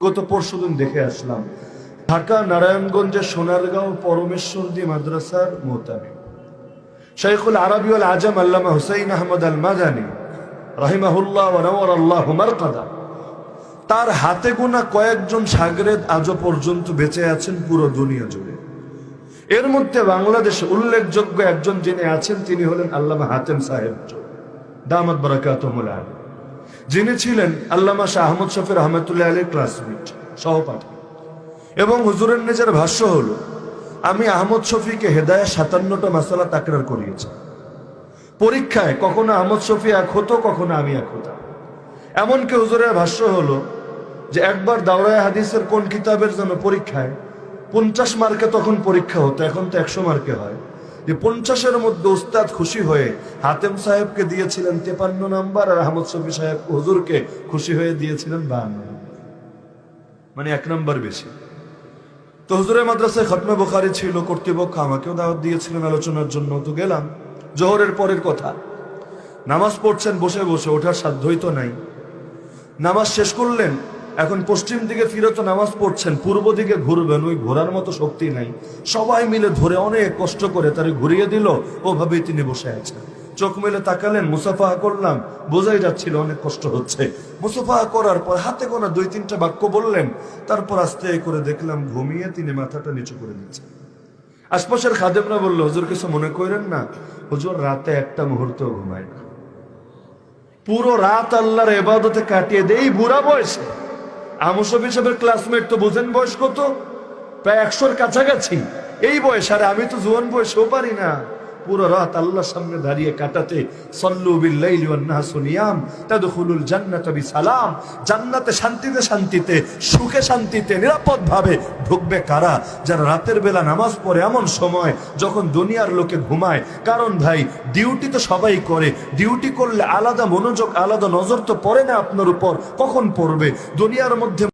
গত পরশুদিন দেখে আসলাম। ঢাকা, নারায়ণগঞ্জের সোনারগাঁও পরমেশ্বরদী মাদ্রাসার মোহতামি শেখুল আরবি আল আজম আল্লামা হুসাইন আহমদ আল মাদানি রাহিমাহুল্লাহ ওয়ানাওয়ার আল্লাহ মারকাদা। তার হাতে গোনা কয়েকজন সাগরেদ আজও পর্যন্ত বেঁচে আছেন পুরো দুনিয়া জুড়ে। এর মধ্যে বাংলাদেশে উল্লেখযোগ্য একজন যিনি আছেন, তিনি হলেন আল্লামা হাতেম সাহেব। দামাত বারাকাতুমুল আলী। যিনি ছিলেন আল্লামা শাহ আহমদ শফির আহমদুল্লাহ আলীর ক্লাসমেট সহপাঠী। এবং হুজুরের নিজের ভাষ্য হলো, আমি আহমদ শফিকে হেদায়া সাতান্নটা মাসালা তাকরার করিয়েছি। পরীক্ষায় কখনো আহমদ শফি এক হতো, কখনো আমি এক হতাম। এমনকি হুজুরের ভাষ্য হলো যে, একবার দাওরায় হাদিসের কোন কিতাবের জন্য পরীক্ষায় পঞ্চাশ মার্কে তখন পরীক্ষা হতো, এখন তো একশো মার্কে হয়। যে পঞ্চাশের মধ্যে উস্তাদ খুশি হয়ে হাতেম সাহেবকে দিয়েছিলেন তেপান্ন নাম্বার আর আহমদ শফি সাহেব হুজুরকে খুশি হয়ে দিয়েছিলেন বাহান্ন মানে এক নাম্বার বেশি। তো হুজুরের মাদ্রাসায় খতমে বোখারি ছিল, কর্তৃপক্ষ আমাকেও দাওয়াত দিয়েছিলেন আলোচনার জন্য, তো গেলাম। জোহরের পরের কথা, নামাজ পড়ছেন, বসে বসে, ওঠার সাধ্যই তো নাই। নামাজ শেষ করলেন এখন পশ্চিম দিকে ফিরে তো নামাজ পড়ছেন, পূর্ব দিকে ঘুরবেন, ওই ঘোরার মতো শক্তি নাই। সবাই মিলে ধরে অনেক কষ্ট করে তারে ঘুরিয়ে দিল, ওভাবেই তিনি বসে আছেন। চোখ মেলে তাকালেন, মুসাফা করলাম, বোঝাই যাচ্ছিল অনেক কষ্ট হচ্ছে। মুসাফা করার পর হাতে গোনা দুই, তিনটা বাক্য বললেন, তারপর আস্তে করে দেখলাম ঘুমিয়ে তিনি মাথাটা নিচু করে দিচ্ছেন আশপাশের খাদেমরা বলল, হুজুর, কিছু মনে করেন না? হুজুর, রাতে একটা মুহূর্ত ঘুমায় না। পুরো রাত আল্লাহর এবাদতে কাটিয়ে দেই, বুড়া বয়সে। আমসব হিসাবে ক্লাসমেট তো বোঝেন বয়স কত? প্রায় একশোর কাছাকাছি। এই বয়স, আর আমি তো জোয়ান বয়সেও পারি না। পুরো রাত আল্লাহর সামনে দাঁড়িয়ে কাটাতে, সল্লু নিয়াম, তাদখুলুল জান্নাতা বিসালাম। জান্নাতে শান্তিতে শান্তিতে, সুখে শান্তিতে নিরাপদ ভাবে ঢুকবে কারা? যারা রাতের বেলা নামাজ পড়ে এমন সময় যখন দুনিয়ার লোকে ঘুমায়, কারণ ভাই, ডিউটি তো সবাই করে। ডিউটি করলে আলাদা মনোযোগ, আলাদা নজর তো পড়ে না আপনার উপর। কখন পড়বে? দুনিয়ার মধ্যে